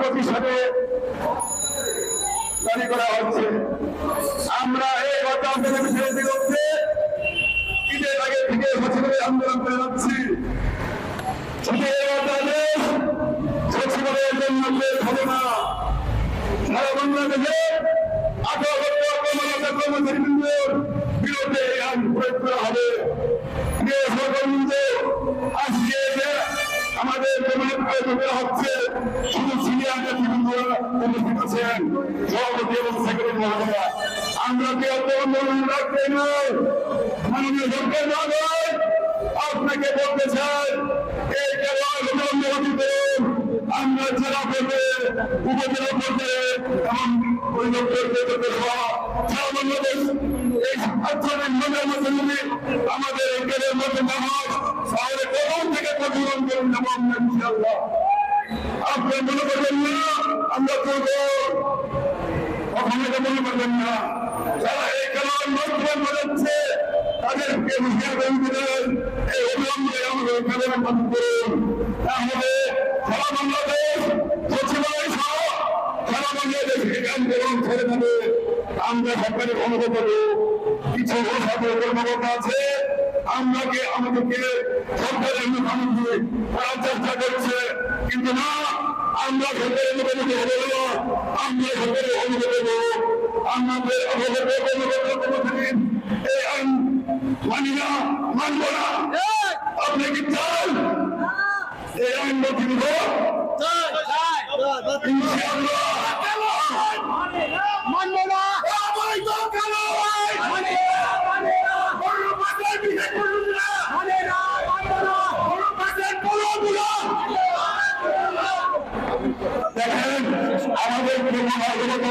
পঁচিশ সালে জারি করা হচ্ছে। আমরা এই বিরোধী করতে ঈদের আগে থেকে সচিবালয় আন্দোলন করে যাচ্ছি। হবে আমাদের হচ্ছে। শুধু নেতৃবৃন্দরা উপস্থিত আছেন। সভাপতি এবং সেক্রেটারি মহোদয়া, আমরা কি অত আন্দোলন রাখতে নয় মাননীয় সরকার মহোদয়, আপনাকে বলতে চাই, এই করুন আমরা জেলা পর্যায়ে, উপজেলা পর্যায়ে এবং বাংলাদেশ আমাদের এই কেরের মধ্যে না থেকে প্রতিরোধ করুন আমরা ইনশাআল্লাহ? আপনি মনে করবেন না, আমরা করব কখনো এটা মনে করবেন না। যারা এই খেলার মন্ত্রণ বাজাচ্ছে তাদেরকে হুঁশিয়ার করে দিলেন, এই অবিলম্বে আমাদের খেলার বন্ধ করুন তাহলে সারা বাংলাদেশ, সচিবালয় সহ সারা বাংলাদেশ আন্দোলন ছেড়ে দেবে। আমরা সরকারের অনুভব কিছু সরকারের কর্মকর্তা আছে। আমরাকে, আমাদেরকে সরকারের মুখোমুখি করার চেষ্টা করছে। কিন্তু না আমরা সরকারের মুখোমুখি হব না আমরা সরকারের অনুগত হব। আমাদের অবগত অনুগত কর্মচারী এই আইন মানি না মানব না। আপনি কি চান? এই আইন বাতিল হোক। ইনশাআল্লাহ।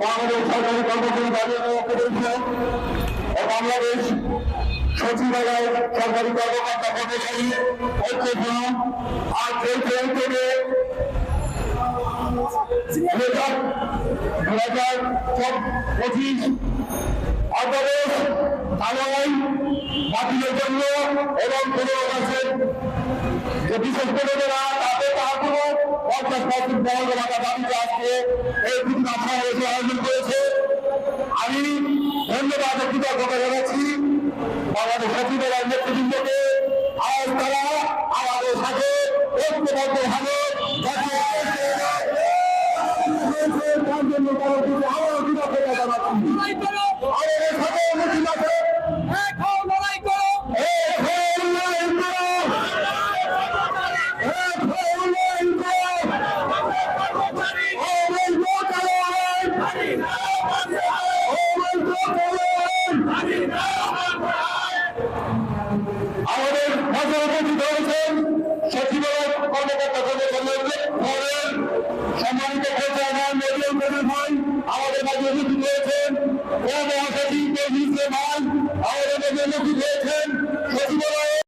বাংলাদেশ সরকারি কর্মচারী ও বাংলাদেশ সরকারি কর্মকর্তা কর্মচারী ঐক্য ফোরাম আর এই থেকে দু হাজার পঁচিশ অধ্যাদেশ আইন বাতিলের জন্য এবং পুনর্বাসের যে বিশেষ করে যারা তাদের তাহার কোনো পঞ্চাশ পার্সেন্ট বহন রাখা দাবিতে আজকে, এই দুদিন সমাবেশ আয়োজন করেছে। আমি ধন্যবাদ কৃতজ্ঞতা জানাচ্ছি। বাংলাদেশ সচিবালয়ের নেতৃবৃন্দকে আর তারা আমাদের সাথে ঐক্যবদ্ধভাবে আমাদের মাঝে উপস্থিত হয়েছেন সচিবালয় কর্মকর্তা সম্মানিত আমাদের মাঝে উপস্থিত হয়েছেন